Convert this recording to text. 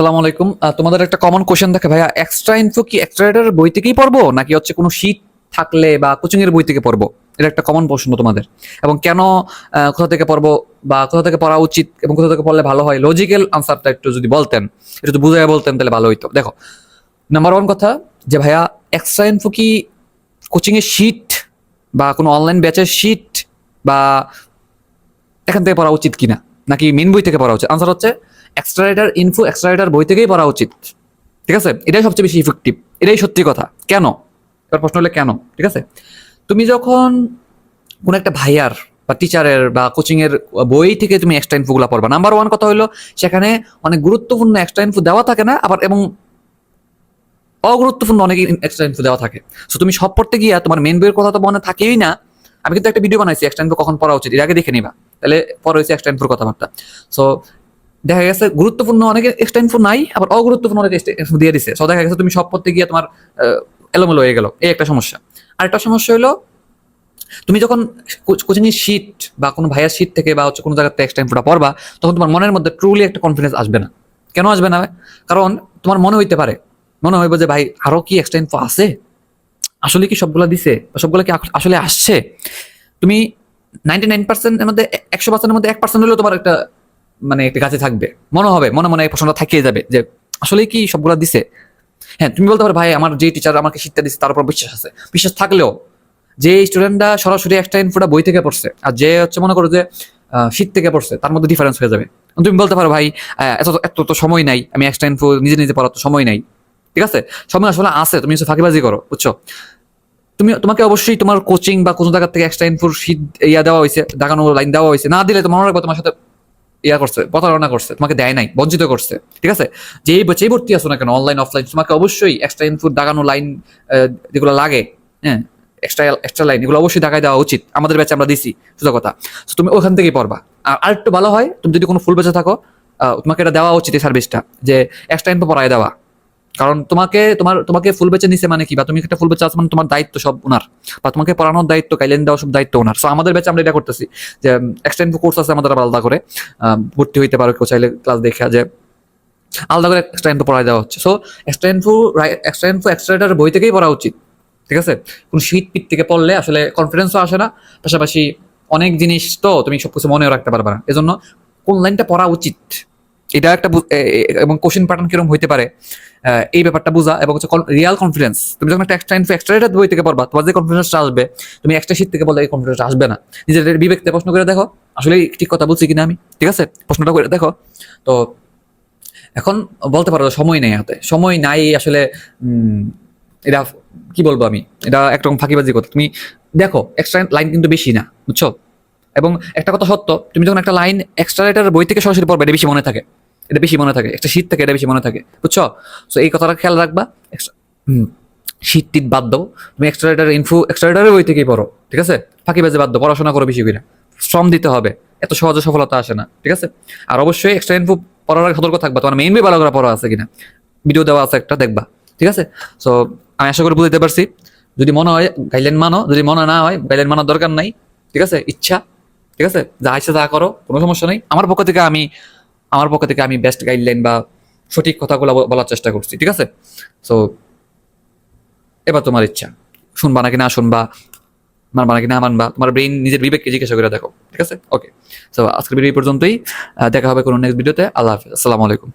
আসসালামু আলাইকুম। তোমাদের একটা কমন কোশ্চেন থাকে, ভাইয়া এক্সট্রা ইনফো কি এক্সট্রা বই থেকেই পড়ব, নাকি হচ্ছে কোনো শীট থাকলে বা কোচিং এর বই থেকে পড়ব? এটা একটা কমন প্রশ্ন তোমাদের। এবং কেন কোথা থেকে পড়ব বা কোথা থেকে পড়া উচিত এবং কোথা থেকে পড়লে ভালো হয়? লজিক্যাল আনসারটা একটু যদি বলতেন, একটু বুঝাই বলতেন, তাহলে ভালো হইতো। দেখো নাম্বার ওয়ান কথা যে, ভাইয়া এক্সট্রা ইনফো কি কোচিং এর শীট বা কোনো অনলাইন ব্যাচের শীট বা এখান থেকে পড়া উচিত কিনা? নাকি মেন বই থেকে পড়া উচিত? আনসার হচ্ছে এক্সট্রাইটার ইনফো এক্সট্রাইটার বই থেকেই পড়া উচিত। ঠিক আছে? এটাই সবচেয়ে বেশি ইফেক্টিভ এটাই সত্যি কথা। কেন? এবার প্রশ্ন হলে কেন? ঠিক আছে? তুমি যখন কোনো একটা ভাইয়ার বা টিচারের বা কোচিংয়ের বই থেকে তুমি এক্সট্রা ইনফোগুলো পড়বা। নাম্বার ওয়ান কথা হলো, সেখানে অনেক গুরুত্বপূর্ণ এক্সট্রা ইনফো দেওয়া থাকে না, আবার এবং অগুরুত্বপূর্ণ অনেক এক্সট্রা ইনফো দেওয়া থাকে। সো তুমি সব পড়তে গিয়ে তোমার মেন বইয়ের কথা তো মনে থাকেই না। আমি কিন্তু একটা ভিডিও বানাইছি এক্সট্রা ইনফো কখন পড়া উচিত? এর আগে দেখে নিবা। তাহলে পরে হয়েছে এক্সট্রা ইনফোর কথাবার্তা। সো দেখা গেছে গুরুত্বপূর্ণ অনেক এক্সট্রা ইনফো নাই, আবার অগুরুত্বপূর্ণ অনেক দিয়ে দিছে। সো দেখা গেছে তুমি সব পড়তে গিয়ে তোমার এলোমেলো হয়ে গেল। এই একটা সমস্যা। আরেকটা সমস্যা হলো, তুমি যখন কোচিং এর শীট বা কোনো ভাইয়ার শীট থেকে বা হচ্ছে কোনো জায়গাতে এক্সট্রা ইনফোটা পড়বা, তখন তোমার মনের মধ্যে ট্রুলি একটা কনফিডেন্স আসবে না। কেন আসবে না? কারণ তোমার মনে হইতে পারে। মনে হইব যে, ভাই, আরও কি এক্সট্রা ইনফো আছে? আসলে কি সবগুলা দিছে? সবগুলা কি আসলে আসছে? তুমি নাইনটি নাইন পার্সেন্টের মধ্যে একশো পার্সেন্টের মধ্যে এক পার্সেন্ট হলেও তোমার একটা মানে একটা কাছে থাকবে। মনে হবে, মনে মনে এই প্রশ্নটা থাকিয়ে যাবে যে আসলে কি সবগুলা দিছে? হ্যাঁ তুমি বলতে পারো ভাই, আমার যে টিচার আমাকে শিক্ষা দিচ্ছে তার উপর বিশ্বাস আছে। বিশ্বাস থাকলেও যে স্টুডেন্টরা সরাসরি একটা ইনফোটা বই থেকে পড়ছে আর যে হচ্ছে মনে করো যে শীত থেকে পড়ছে, তার মধ্যে ডিফারেন্স হয়ে যাবে। তুমি বলতে পারো ভাই এত এত তো সময় নাই, আমি এক্সট্রা ইনফো নিজে নিজে পড়ার তো সময় নাই। ঠিক আছে? সময় আসলে আছে, তুমি হচ্ছে ফাঁকিবাজি করো, বুঝছ? তুমি, তোমাকে অবশ্যই তোমার কোচিং বা কোনো জায়গা থেকে এক্সট্রা ইনফোর শীত ইয়া দেওয়া হয়েছে, দাগানো লাইন দেওয়া হয়েছে, না দিলে তোমার তোমার সাথে ইয়া করছে, প্রতারণা করছে, তোমাকে দেয় নাই, বঞ্চিত করছে, ঠিক আছে? যেই যেই ভর্তি আসো না কেন অনলাইন অফলাইন তোমাকে অবশ্যই এক্সট্রা ইনপুট দাগানো লাইন যেগুলো লাগে হ্যাঁ এক্সট্রা এক্সট্রা লাইন এগুলো অবশ্যই দেখায় দেওয়া উচিত, আমাদের ব্যাচে আমরা দিছি সুযোগ কথা। তো তুমি ওখান থেকেই পড়বা। আর আরেকটু ভালো হয়, তুমি যদি কোনো ফুল বেঁচে থাকো তোমাকে এটা দেওয়া উচিত এই সার্ভিসটা যে এক্সট্রা ইনপুট পড়ায় দেওয়া। কারণ তোমাকে, তোমার, তোমাকে ফুল বেচে নিছে মানে কি? বা তুমি একটা ফুল বেচে আছো মানে তোমার দায়িত্ব সব ওনার। বা তোমাকে পড়ানোর দায়িত্ব গাইডলাইন দেওয়া সব দায়িত্ব ওনার। সো আমাদের ব্যাচে আমরা এটা করতেছি যে এক্সট্রা ইনফো কোর্স আছে আমাদের আলাদা করে। ভর্তি হইতে পারো কেউ চাইলে ক্লাস দেখে যে, আলাদা করে এক্সট্রা ইনফো পড়ায় দেওয়া হচ্ছে। So extra info extra info এক্সট্রাটার বই থেকেই পড়া উচিত। ঠিক আছে? কোনো শীত পিট থেকে পড়লে আসলে কনফিডেন্সও আসে না। পাশাপাশি অনেক জিনিস তো তুমি সবকিছু মনেও রাখতে পারবে না। এজন্য কোন লাইনটা পড়া উচিত? এটা একটা এবং কোশ্চেন প্যাটার্ন কীরকম হইতে পারে? এই ব্যাপারটা বোঝা এবং হচ্ছে রিয়াল কনফিডেন্স তুমি যখন একটা এক্সট্রা ইনফো বই থেকে পড়বা, তোমার যে কনফিডেন্সটা আসবে, তুমি এক্সট্রা শীত থেকে বললে এই কনফিডেন্সটা আসবে না। নিজের বিবেকতে প্রশ্ন করে দেখো আসলে ঠিক কথা বলছি কিনা আমি? ঠিক আছে? প্রশ্নটা করে দেখো। তো, এখন বলতে পারো সময় নেই হাতে। সময় নাই আসলে এটা কি বলব আমি? এটা একরকম ফাঁকিবাজি কথা। তুমি দেখো এক্সট্রা লাইন কিন্তু বেশি না, বুঝছ? এবং একটা কথা সত্য, তুমি যখন একটা লাইন এক্সট্রা রাইটার বই থেকে সরাসরি পড়বে, এটা বেশি মনে থাকে। এটা বেশি মনে থাকে, একটা শীত থাকে, এটা বেশি মনে থাকে, বুঝছ? সো এই কথাটা খেয়াল রাখবা শীত টিত বাদ দাও, তুমি এক্সট্রা রাইটার ইনফো এক্সট্রা রাইটারের বই থেকেই পড়ো, ঠিক আছে? ফাঁকিবাজি বাদ দাও, পড়াশোনা করো বেশি করে, শ্রম দিতে হবে, এত সহজে সফলতা আসে না, ঠিক আছে? আর অবশ্যই এক্সট্রা ইনফো পড়ার আগে সতর্ক থাকবা, তোমার মেইন বই ভালো করে পড়া আছে কিনা ভিডিও দেওয়া আছে একটা, দেখবা, ঠিক আছে? সো আমি আশা করি বুঝতে পারছি, যদি মনে হয় গাইডলাইন মানো, যদি মনে না হয় গাইডলাইন মানার দরকার নাই, ঠিক আছে? ইচ্ছা, ঠিক আছে? যা ইচ্ছা তা করো, কোনো সমস্যা নেই। আমার পক্ষ থেকে আমি আমার পক্ষ থেকে আমি বেস্ট গাইডলাইন বা সঠিক কথাগুলো বলার চেষ্টা করছি, ঠিক আছে? সো এবার তোমার ইচ্ছা। শুনবা নাকি না শুনবা? মানবা নাকি না মানবা? তোমার ব্রেইন নিজের বিবেককে জিজ্ঞাসা করে দেখো, ঠিক আছে? ওকে সো আজকের ভিডিও পর্যন্তই। দেখা হবে কোনো নেক্সট ভিডিওতে আল্লাহ হাফিজ। আসসালামু আলাইকুম।